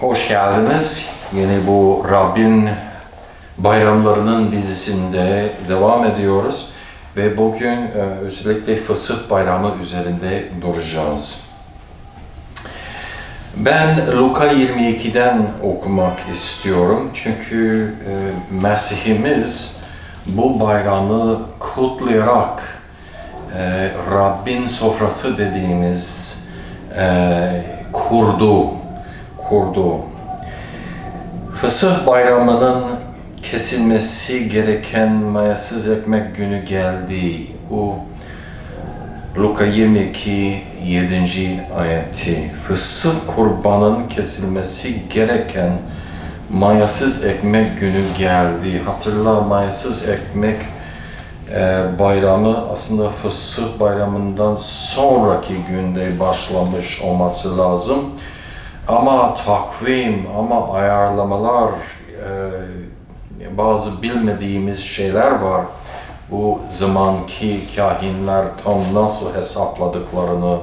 Hoş geldiniz. Yine bu Rabbin bayramlarının dizisinde devam ediyoruz. Ve bugün e, özellikle Fısıh Bayramı üzerinde duracağız. Ben Luka 22'den okumak istiyorum. Çünkü e, Mesihimiz bu bayramı kutlayarak e, Rabbin sofrası dediğimiz kurdu, kurdu. Fısıh bayramının kesilmesi gereken mayasız ekmek günü geldi. Bu Luka 22 7. ayeti. Fısıh kurbanın kesilmesi gereken mayasız ekmek günü geldi. Hatırla mayasız ekmek e, bayramı aslında fısıh bayramından sonraki günde başlamış olması lazım. Ama takvim, ama ayarlamalar, e, bazı bilmediğimiz şeyler var. Bu zamanki kahinler tam nasıl hesapladıklarını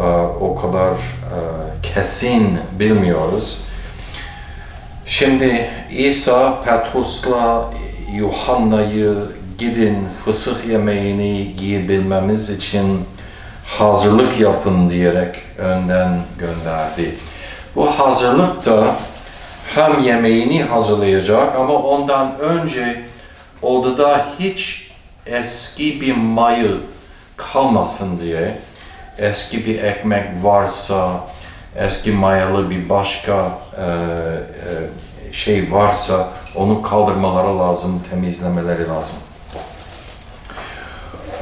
e, o kadar e, kesin bilmiyoruz. Şimdi İsa Petrus'la Yuhanna'yı gidin fısıh yemeğini yiyebilmemiz için hazırlık yapın diyerek önden gönderdi. Bu hazırlık da hem yemeğini hazırlayacak ama ondan önce odada hiç eski bir mayı kalmasın diye eski bir ekmek varsa, eski mayalı bir başka e, e, şey varsa onu kaldırmaları lazım, temizlemeleri lazım.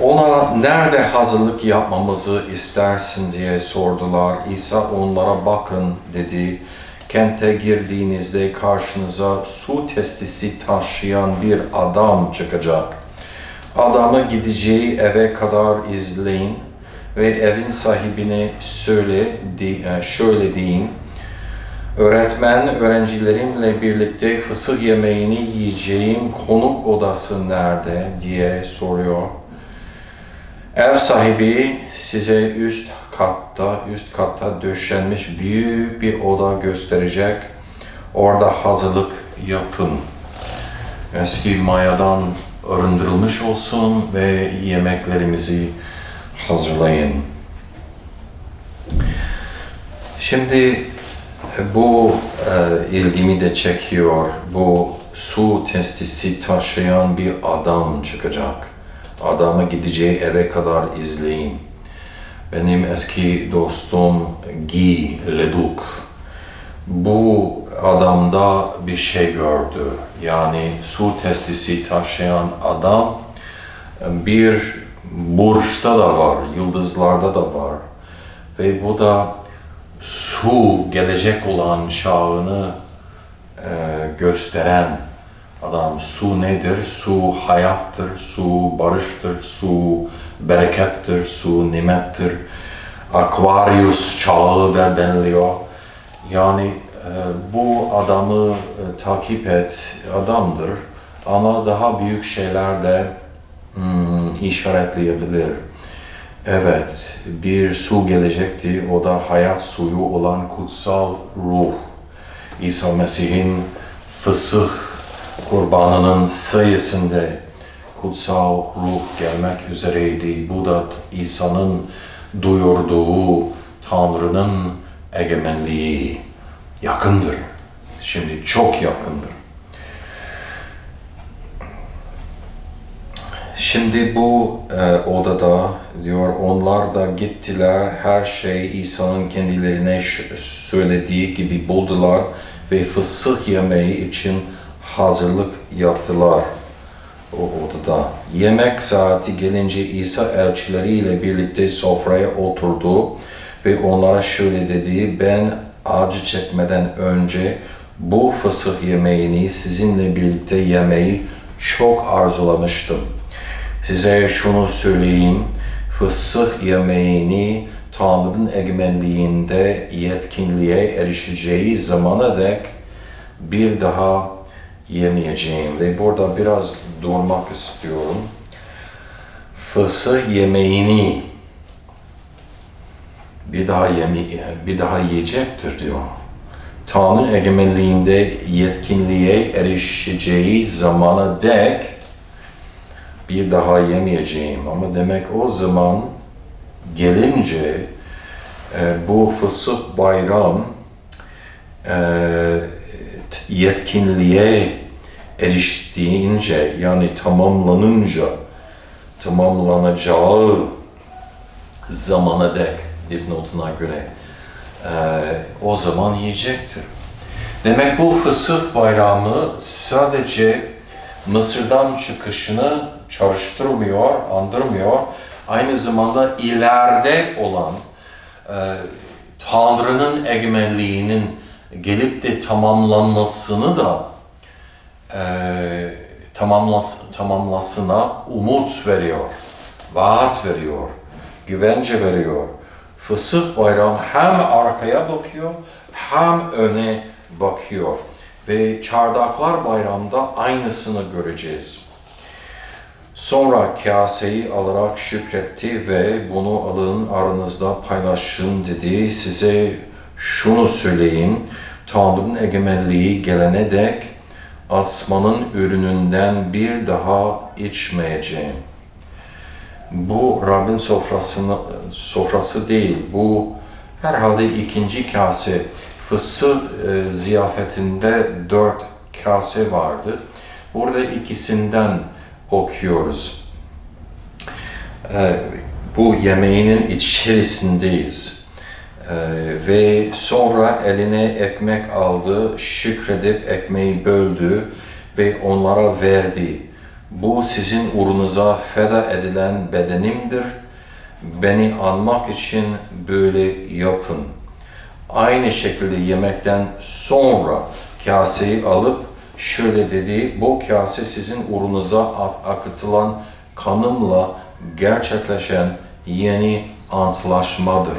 Ona nerede hazırlık yapmamızı istersin diye sordular. İsa onlara bakın dedi. Kente girdiğinizde karşınıza su testisi taşıyan bir adam çıkacak. Adamı gideceği eve kadar izleyin ve evin sahibine söyle, e, şöyle deyin. Öğretmen öğrencilerimle birlikte fısıh yemeğini yiyeceğim konuk odası nerede diye soruyor. Ev sahibi size üst katta, üst katta döşenmiş büyük bir oda gösterecek. Orada hazırlık yapın. Eski mayadan arındırılmış olsun ve yemeklerimizi hazırlayın. Şimdi bu e, ilgimi de çekiyor. Bu su testisi taşıyan bir adam çıkacak. Adamı gideceği eve kadar izleyin. Benim eski dostum Guy Leduc bu adamda bir şey gördü. Yani su testisi taşıyan adam bir burçta da var, yıldızlarda da var. Ve bu da su gelecek olan şahını e, gösteren adam. Su nedir? Su hayattır, su barıştır, su berekettir, su nimettir. Aquarius çağı da deniliyor. Yani e, bu adamı e, takip et, adamdır. Ama daha büyük şeyler de hmm, işaretleyebilir. Evet, bir su gelecekti. O da hayat suyu olan kutsal ruh. İsa Mesih'in fısıh kurbanının sayısında kutsal ruh gelmek üzereydi. Bu da İsa'nın duyurduğu Tanrı'nın egemenliği yakındır. Şimdi çok yakındır. Şimdi bu e, odada diyor onlar da gittiler her şey İsa'nın kendilerine söylediği gibi buldular ve fısıh yemeği için hazırlık yaptılar o odada. Yemek saati gelince İsa elçileriyle birlikte sofraya oturdu ve onlara şöyle dedi, ben acı çekmeden önce bu fısıh yemeğini sizinle birlikte yemeyi çok arzulamıştım. Size şunu söyleyeyim, fısıh yemeğini Tanrı'nın egemenliğinde yetkinliğe erişeceği zamana dek bir daha yemeyeceğim ve burada biraz durmak istiyorum. Fısıh yemeğini bir daha yeme bir daha yiyecektir diyor. Tanrı egemenliğinde yetkinliğe erişeceği zamana dek bir daha yemeyeceğim. Ama demek o zaman gelince e, bu fısıh bayram e, yetkinliğe eriştiğince yani tamamlanınca tamamlanacağı zamana dek dipnotuna göre e, o zaman yiyecektir. Demek bu fısıh bayramı sadece Mısır'dan çıkışını çağrıştırmıyor, andırmıyor. Aynı zamanda ileride olan e, Tanrı'nın egemenliğinin gelip de tamamlanmasını da e, tamamlas, tamamlasına umut veriyor, vaat veriyor, güvence veriyor. Fısıh bayram hem arkaya bakıyor hem öne bakıyor. Ve çardaklar bayramda aynısını göreceğiz. Sonra kaseyi alarak şükretti ve bunu alın aranızda paylaşın dedi. Size şunu söyleyin. Tanrı'nın egemenliği gelene dek asmanın ürününden bir daha içmeyeceğim. Bu Rabbin sofrasını, sofrası değil. Bu herhalde ikinci kase. Fısıh e, ziyafetinde dört kase vardı. Burada ikisinden okuyoruz. E, bu yemeğinin içerisindeyiz. E, ve sonra eline ekmek aldı, şükredip ekmeği böldü ve onlara verdi. Bu sizin uğrunuza feda edilen bedenimdir. Beni anmak için böyle yapın. Aynı şekilde yemekten sonra kaseyi alıp şöyle dedi, bu kase sizin uğrunuza ak- akıtılan kanımla gerçekleşen yeni antlaşmadır.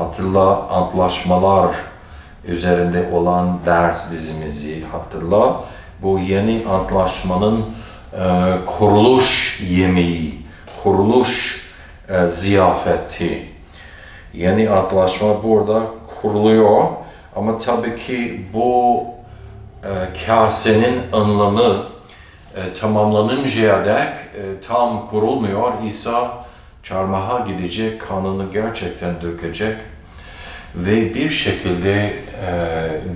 Hatırla antlaşmalar üzerinde olan ders dizimizi hatırla. Bu yeni antlaşmanın e, kuruluş yemeği, kuruluş e, ziyafeti. Yeni antlaşma burada kuruluyor ama tabii ki bu e, kasenin anlamı e, tamamlanıncaya dek e, tam kurulmuyor. İsa çarmıha gidecek, kanını gerçekten dökecek ve bir şekilde e,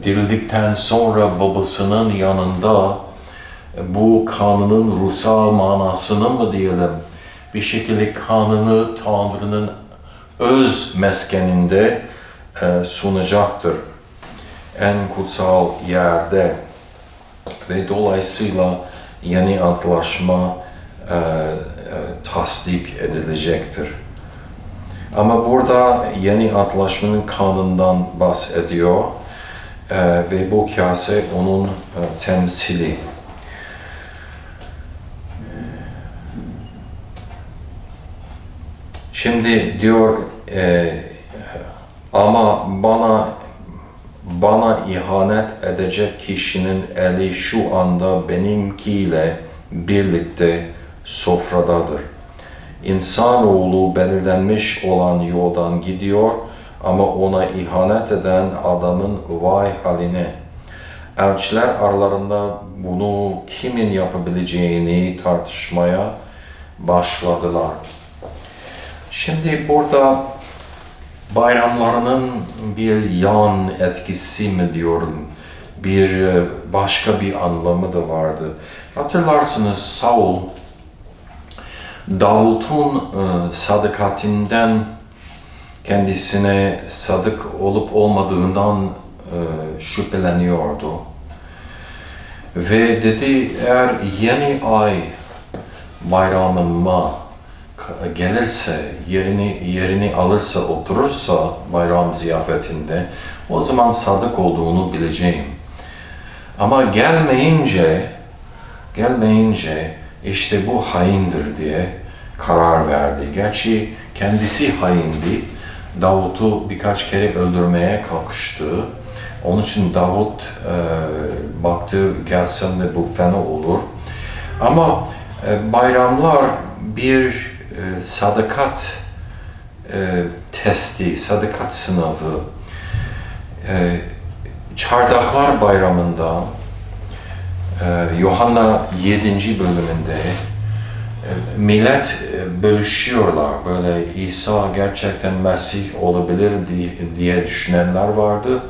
dirildikten sonra babasının yanında e, bu kanının ruhsal manasını mı diyelim bir şekilde kanını Tanrı'nın öz meskeninde e, sunacaktır. En kutsal yerde ve dolayısıyla yeni antlaşma e, e, tasdik edilecektir. Ama burada yeni antlaşmanın kanından bahsediyor e, ve bu kase onun e, temsili. Şimdi diyor e, ama bana bana ihanet edecek kişinin eli şu anda benimkiyle birlikte sofradadır. İnsanoğlu belirlenmiş olan yoldan gidiyor ama ona ihanet eden adamın vay haline. Elçiler aralarında bunu kimin yapabileceğini tartışmaya başladılar. Şimdi burada bayramlarının bir yan etkisi mi diyorum, bir başka bir anlamı da vardı. Hatırlarsınız Saul, Davut'un e, sadakatinden kendisine sadık olup olmadığından e, şüpheleniyordu. Ve dedi eğer yeni ay bayramıma gelirse, yerini yerini alırsa, oturursa bayram ziyafetinde o zaman sadık olduğunu bileceğim. Ama gelmeyince, gelmeyince işte bu haindir diye karar verdi. Gerçi kendisi haindi. Davut'u birkaç kere öldürmeye kalkıştı. Onun için Davut e, baktı gelsem de bu fena olur. Ama e, bayramlar bir e, sadakat e, testi, sadakat sınavı. E, Çardaklar Bayramı'nda e, Yuhanna 7. bölümünde e, millet e, bölüşüyorlar. Böyle İsa gerçekten Mesih olabilir diye, diye düşünenler vardı.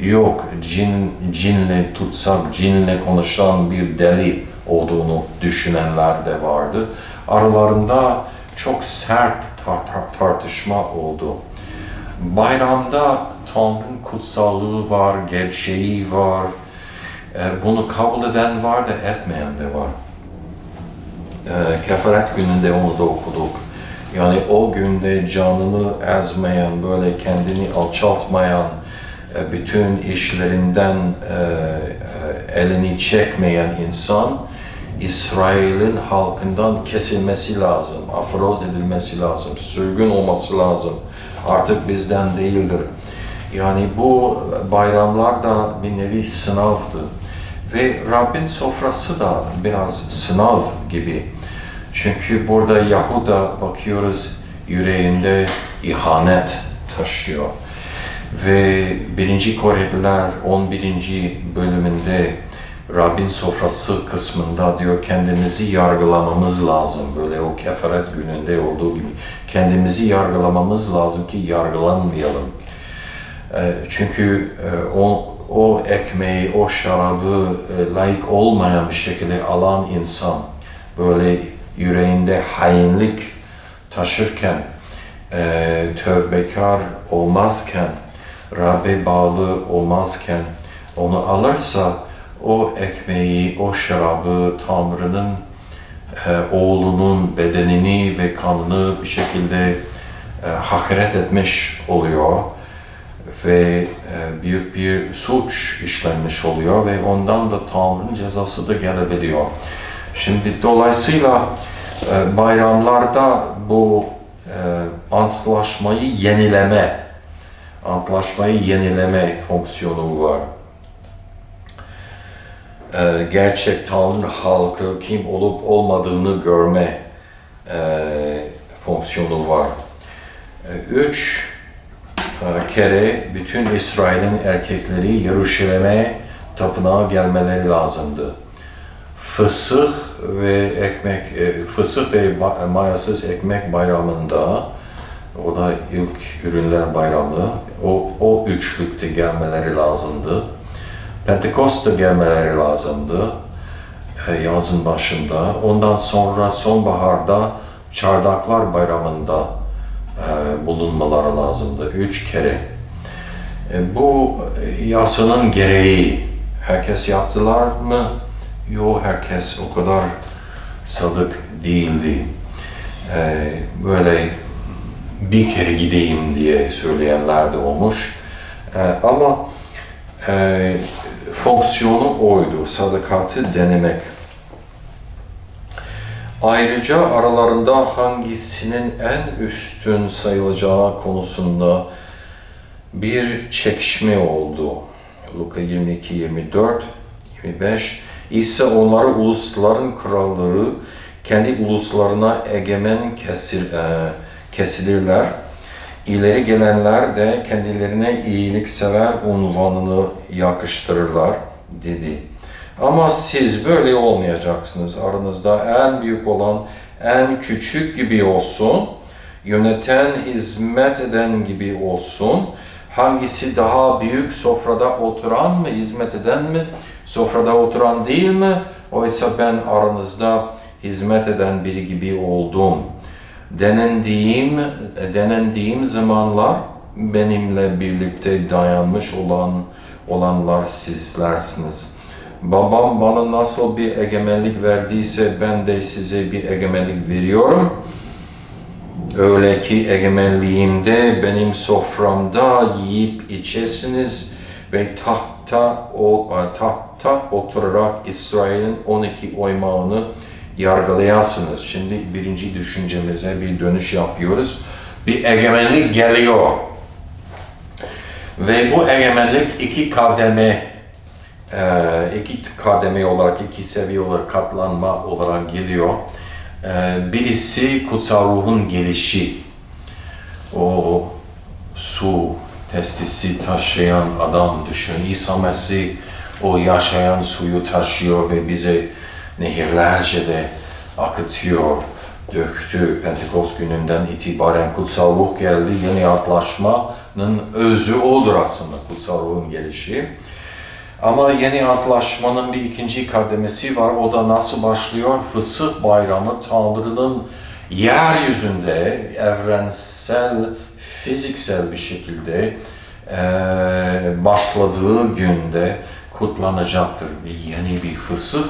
Yok, cin, cinle tutsak, cinle konuşan bir deli olduğunu düşünenler de vardı. Aralarında çok sert tar- tar- tartışma oldu. Bayramda Tanrı'nın kutsallığı var, gerçeği var. E, Bunu kabul eden var da etmeyen de var. E, Kefaret gününde onu da okuduk. Yani o günde canını ezmeyen, böyle kendini alçaltmayan, e, bütün işlerinden e, e, elini çekmeyen insan İsrail'in halkından kesilmesi lazım, afroz edilmesi lazım, sürgün olması lazım. Artık bizden değildir. Yani bu bayramlar da bir nevi sınavdı. Ve Rabbin sofrası da biraz sınav gibi. Çünkü burada Yahuda bakıyoruz yüreğinde ihanet taşıyor. Ve 1. Koreliler 11. bölümünde Rabbin sofrası kısmında diyor kendimizi yargılamamız lazım. Böyle o kefaret gününde olduğu gibi kendimizi yargılamamız lazım ki yargılanmayalım. Çünkü o, o ekmeği, o şarabı e, layık olmayan bir şekilde alan insan böyle yüreğinde hainlik taşırken, e, tövbekar olmazken, Rabbe bağlı olmazken onu alırsa o ekmeği, o şarabı Tanrı'nın e, oğlunun bedenini ve kanını bir şekilde e, hakaret etmiş oluyor ve e, büyük bir suç işlenmiş oluyor ve ondan da Tanrı'nın cezası da gelebiliyor. Şimdi dolayısıyla e, bayramlarda bu e, antlaşmayı yenileme, antlaşmayı yenileme fonksiyonu var. Gerçek Tanrı halkı kim olup olmadığını görme fonksiyonu var. Üç kere bütün İsrail'in erkekleri Yeruşalim'e tapınağa gelmeleri lazımdı. Fısıh ve ekmek, e, fısıh ve mayasız ekmek bayramında, o da ilk ürünler bayramı, o, o üçlükte gelmeleri lazımdı. Pentekost'ta gelmeleri lazımdı e, yazın başında. Ondan sonra sonbaharda Çardaklar Bayramı'nda bulunmaları lazımdı. Üç kere. E, bu e, yasanın gereği. Herkes yaptılar mı? Yok herkes o kadar sadık değildi. E, böyle bir kere gideyim diye söyleyenler de olmuş. E, ama e, fonksiyonu oydu, sadakati denemek. Ayrıca aralarında hangisinin en üstün sayılacağı konusunda bir çekişme oldu. Luka 22, 24, 25. İsa onları ulusların kralları kendi uluslarına egemen kesir, e, kesilirler. İleri gelenler de kendilerine iyiliksever unvanını yakıştırırlar dedi. Ama siz böyle olmayacaksınız. Aranızda en büyük olan en küçük gibi olsun. Yöneten, hizmet eden gibi olsun. Hangisi daha büyük sofrada oturan mı, hizmet eden mi, sofrada oturan değil mi? Oysa ben aranızda hizmet eden biri gibi oldum. Denendiğim, denendiğim zamanlar benimle birlikte dayanmış olan olanlar sizlersiniz. Babam bana nasıl bir egemenlik verdiyse ben de size bir egemenlik veriyorum. Öyle ki egemenliğimde benim soframda yiyip içesiniz ve tahta, o, tahta oturarak İsrail'in 12 oymağını yargılayasınız. Şimdi birinci düşüncemize bir dönüş yapıyoruz. Bir egemenlik geliyor. Ve bu egemenlik iki kademe e, iki kademe olarak, iki seviye olarak katlanma olarak geliyor. E, birisi kutsal ruhun gelişi. O su testisi taşıyan adam düşün. İsa Mesih o yaşayan suyu taşıyor ve bize nehirlerce de akıtıyor, döktü. Pentekost gününden itibaren kutsal ruh geldi. Yeni antlaşmanın özü odur aslında kutsal ruhun gelişi. Ama yeni antlaşmanın bir ikinci kademesi var. O da nasıl başlıyor? Fısıh bayramı Tanrı'nın yeryüzünde evrensel, fiziksel bir şekilde eee, başladığı günde kutlanacaktır. Bir yeni bir fısıh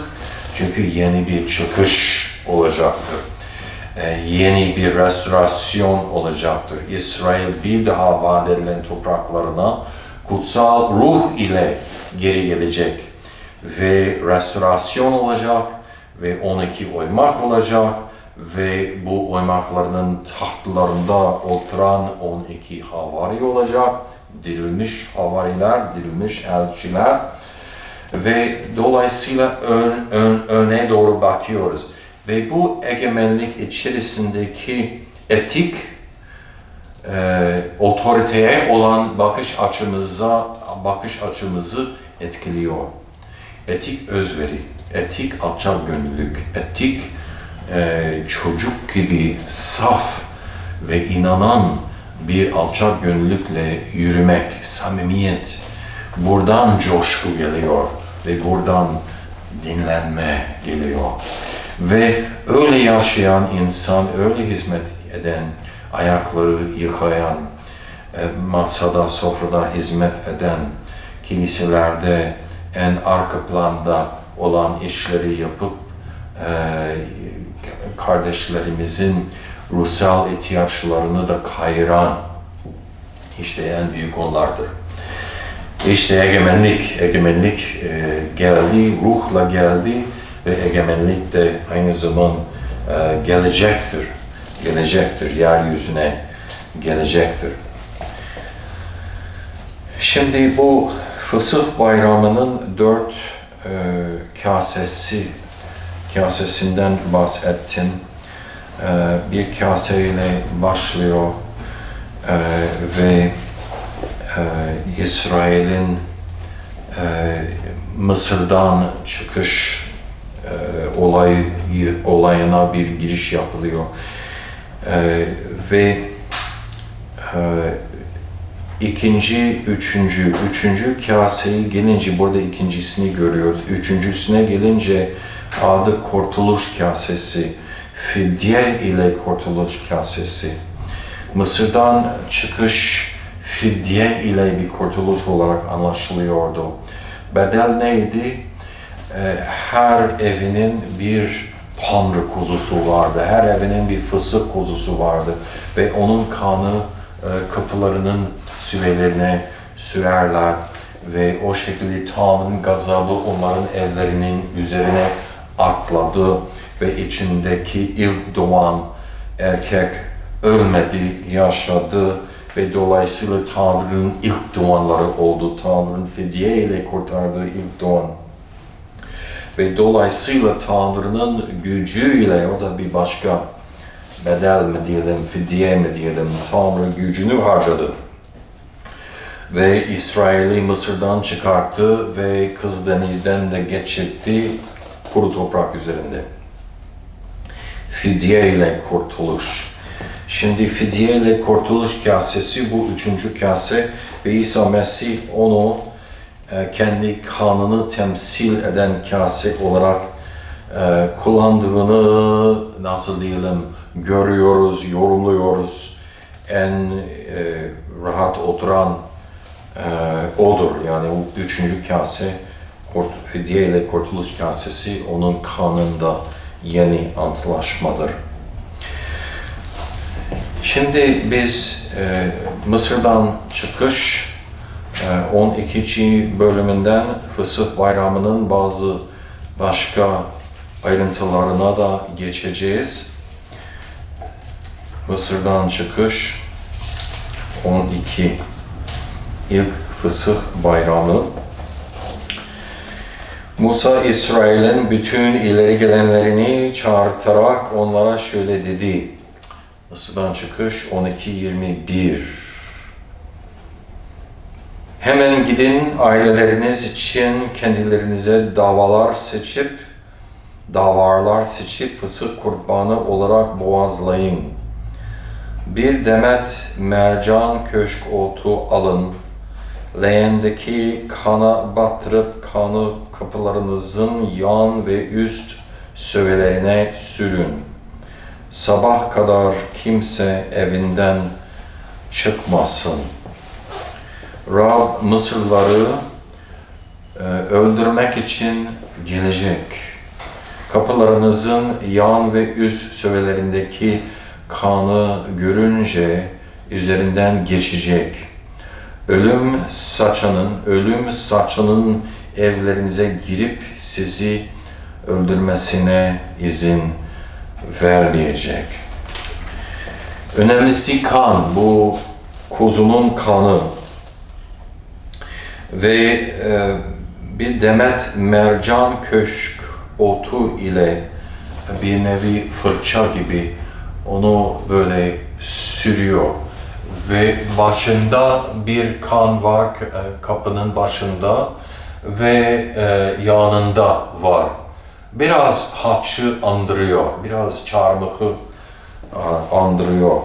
çünkü yeni bir çıkış olacaktır. Eee, yeni bir restorasyon olacaktır. İsrail bir daha vaat edilen topraklarına kutsal ruh ile geri gelecek ve restorasyon olacak ve 12 oymak olacak ve bu oymaklarının tahtlarında oturan 12 havari olacak. Dirilmiş havariler, dirilmiş elçiler ve dolayısıyla ön, ön, öne doğru bakıyoruz. Ve bu egemenlik içerisindeki etik e, otoriteye olan bakış açımıza bakış açımızı etkiliyor. Etik özveri, etik alçak gönüllülük, etik e, çocuk gibi saf ve inanan bir alçak gönüllülükle yürümek, samimiyet. Buradan coşku geliyor ve buradan dinlenme geliyor. Ve öyle yaşayan insan, öyle hizmet eden, ayakları yıkayan, masada, sofrada hizmet eden, kiliselerde en arka planda olan işleri yapıp e, kardeşlerimizin ruhsal ihtiyaçlarını da kayıran işte en büyük onlardır. İşte egemenlik, egemenlik e, geldi, ruhla geldi ve egemenlik de aynı zaman e, gelecektir. Gelecektir, yeryüzüne gelecektir. Şimdi bu Fısıh Bayramı'nın dört e, kasesi, kasesinden bahsettim. E, bir kaseyle başlıyor e, ve e, İsrail'in e, Mısır'dan çıkış e, olayı olayına bir giriş yapılıyor E, ve e, ikinci, üçüncü, üçüncü kaseyi gelince burada ikincisini görüyoruz. Üçüncüsüne gelince adı kurtuluş kasesi, fidye ile kurtuluş kasesi. Mısır'dan çıkış fidye ile bir kurtuluş olarak anlaşılıyordu. Bedel neydi? Ee, her evinin bir tanrı kuzusu vardı. Her evinin bir fısık kuzusu vardı. Ve onun kanı e, kapılarının süvelerine sürerler. Ve o şekilde Tanrı'nın gazabı onların evlerinin üzerine atladı. Ve içindeki ilk doğan erkek ölmedi, yaşadı ve dolayısıyla Tanrı'nın ilk doğanları oldu. Tanrı'nın fidye ile kurtardığı ilk doğan. Ve dolayısıyla Tanrı'nın gücüyle o da bir başka bedel mi diyelim, fidye mi diyelim, Tanrı gücünü harcadı. Ve İsrail'i Mısır'dan çıkarttı ve Kızıldeniz'den de geçirtti kuru toprak üzerinde. Fidye ile kurtuluş. Şimdi fidye ile kurtuluş kasesi bu üçüncü kase ve İsa Mesih onu e, kendi kanını temsil eden kase olarak e, kullandığını nasıl diyelim görüyoruz, yorumluyoruz. En e, rahat oturan e, odur. Yani o üçüncü kase kurt, fidye ile kurtuluş kasesi onun kanında yeni antlaşmadır. Şimdi biz e, Mısır'dan çıkış e, 12. bölümünden Fısıh Bayramı'nın bazı başka ayrıntılarına da geçeceğiz. Mısır'dan çıkış 12 ilk Fısıh Bayramı Musa İsrail'in bütün ileri gelenlerini çağırtarak onlara şöyle dedi. Mısır'dan çıkış 12.21 Hemen gidin aileleriniz için kendilerinize davalar seçip, davarlar seçip fısık kurbanı olarak boğazlayın. Bir demet mercan köşk otu alın. Leğendeki kana batırıp kanı kapılarınızın yan ve üst sövelerine sürün. Sabah kadar kimse evinden çıkmasın. Rab Mısırları e, öldürmek için gelecek. Kapılarınızın yan ve üst sövelerindeki kanı görünce üzerinden geçecek. Ölüm saçanın, ölüm saçanın evlerinize girip sizi öldürmesine izin vermeyecek. Önemlisi kan, bu kuzunun kanı ve e, bir demet mercan köşk otu ile bir nevi fırça gibi onu böyle sürüyor ve başında bir kan var e, kapının başında ve e, yanında var. Biraz haçı andırıyor, biraz çarmıhı e, andırıyor.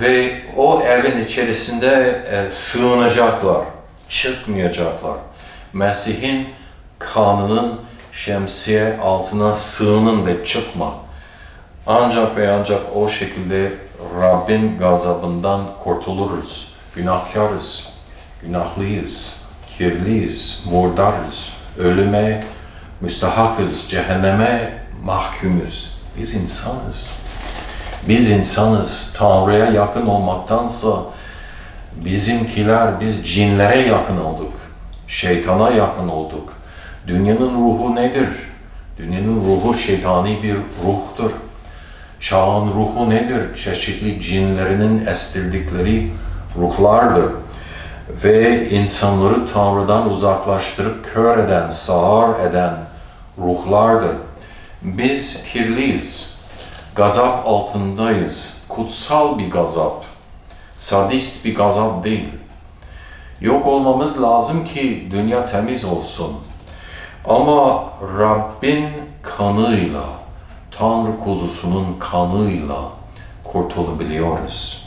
Ve o evin içerisinde sığınacaklar, çıkmayacaklar. Mesih'in kanının şemsiye altına sığının ve çıkma. Ancak ve ancak o şekilde Rabbin gazabından kurtuluruz. Günahkarız, günahlıyız, kirliyiz, murdarız, ölüme müstahakız, cehenneme mahkumuz. Biz insanız. Biz insanız. Tanrı'ya yakın olmaktansa bizimkiler, biz cinlere yakın olduk. Şeytana yakın olduk. Dünyanın ruhu nedir? Dünyanın ruhu şeytani bir ruhtur. Çağın ruhu nedir? Çeşitli cinlerinin estirdikleri ruhlardır. Ve insanları Tanrı'dan uzaklaştırıp kör eden, sağır eden ruhlardır. Biz kirliyiz. Gazap altındayız. Kutsal bir gazap. Sadist bir gazap değil. Yok olmamız lazım ki dünya temiz olsun. Ama Rabbin kanıyla, Tanrı kuzusunun kanıyla kurtulabiliyoruz.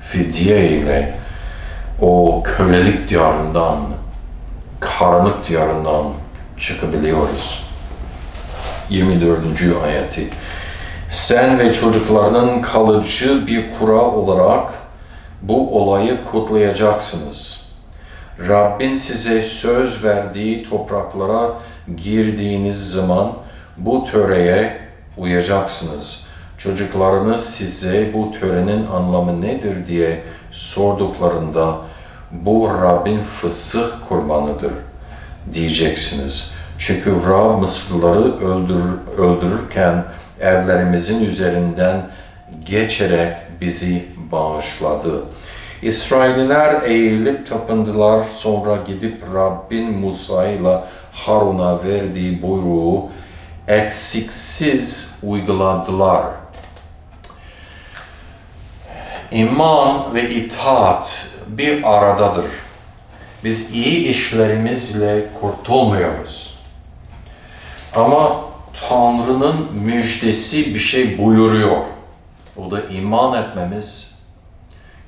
Fidye ile o kölelik diyarından, karanlık diyarından çıkabiliyoruz. 24. ayeti. Sen ve çocuklarının kalıcı bir kural olarak bu olayı kutlayacaksınız. Rabbin size söz verdiği topraklara girdiğiniz zaman bu töreye uyacaksınız. Çocuklarınız size bu törenin anlamı nedir diye sorduklarında bu Rabbin fısıh kurbanıdır diyeceksiniz. Çünkü Rab Mısırlıları öldürür, öldürürken evlerimizin üzerinden geçerek bizi bağışladı. İsrailliler eğilip tapındılar, sonra gidip Rabbin Musa ile Harun'a verdiği buyruğu eksiksiz uyguladılar. İman ve itaat bir aradadır. Biz iyi işlerimizle kurtulmuyoruz. Ama Tanrı'nın müjdesi bir şey buyuruyor. O da iman etmemiz,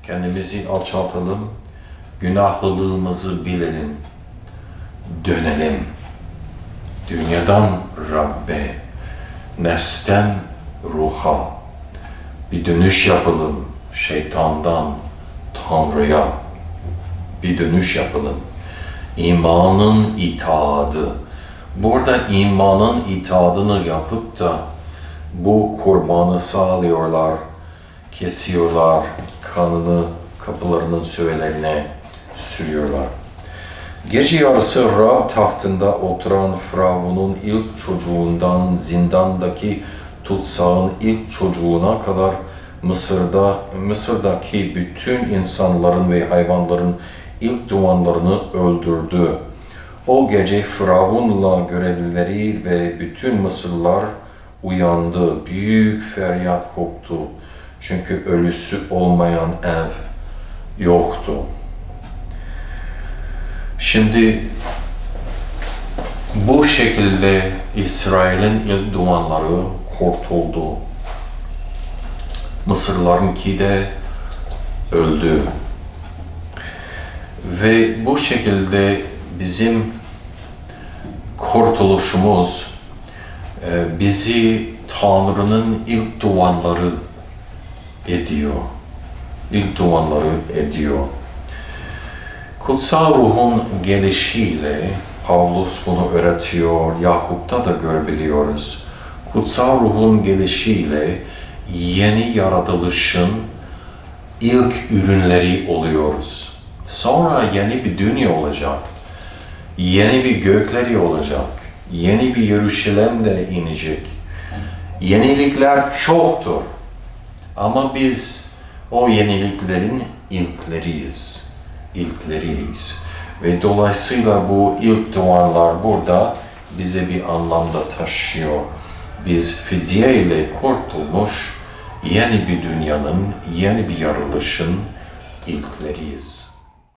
kendimizi alçaltalım, günahlılığımızı bilelim, dönelim. Dünyadan Rabbe, nefsten ruha bir dönüş yapalım şeytandan Tanrı'ya bir dönüş yapalım. İmanın itaadı. Burada imanın itaadını yapıp da bu kurbanı sağlıyorlar, kesiyorlar, kanını kapılarının sövelerine sürüyorlar. Gece yarısı Ra tahtında oturan Firavun'un ilk çocuğundan zindandaki tutsağın ilk çocuğuna kadar Mısır'da Mısır'daki bütün insanların ve hayvanların ilk doğanlarını öldürdü. O gece Firavun'la görevlileri ve bütün Mısırlılar uyandı. Büyük feryat koptu. Çünkü ölüsü olmayan ev yoktu. Şimdi bu şekilde İsrail'in ilk dumanları kurtuldu. Mısırlarınki de öldü. Ve bu şekilde bizim kurtuluşumuz e, bizi Tanrı'nın ilk dumanları ediyor. İlk dumanları ediyor. Kutsal ruhun gelişiyle Pavlus bunu öğretiyor, Yakup'ta da görebiliyoruz. Kutsal ruhun gelişiyle yeni yaratılışın ilk ürünleri oluyoruz. Sonra yeni bir dünya olacak. Yeni bir gökleri olacak. Yeni bir Yeruşalim de inecek. Yenilikler çoktur. Ama biz o yeniliklerin ilkleriyiz. İlkleriyiz. Ve dolayısıyla bu ilk doğanlar burada bize bir anlamda taşıyor. Biz fidye ile kurtulmuş yeni bir dünyanın, yeni bir yaratılışın ilkleriyiz.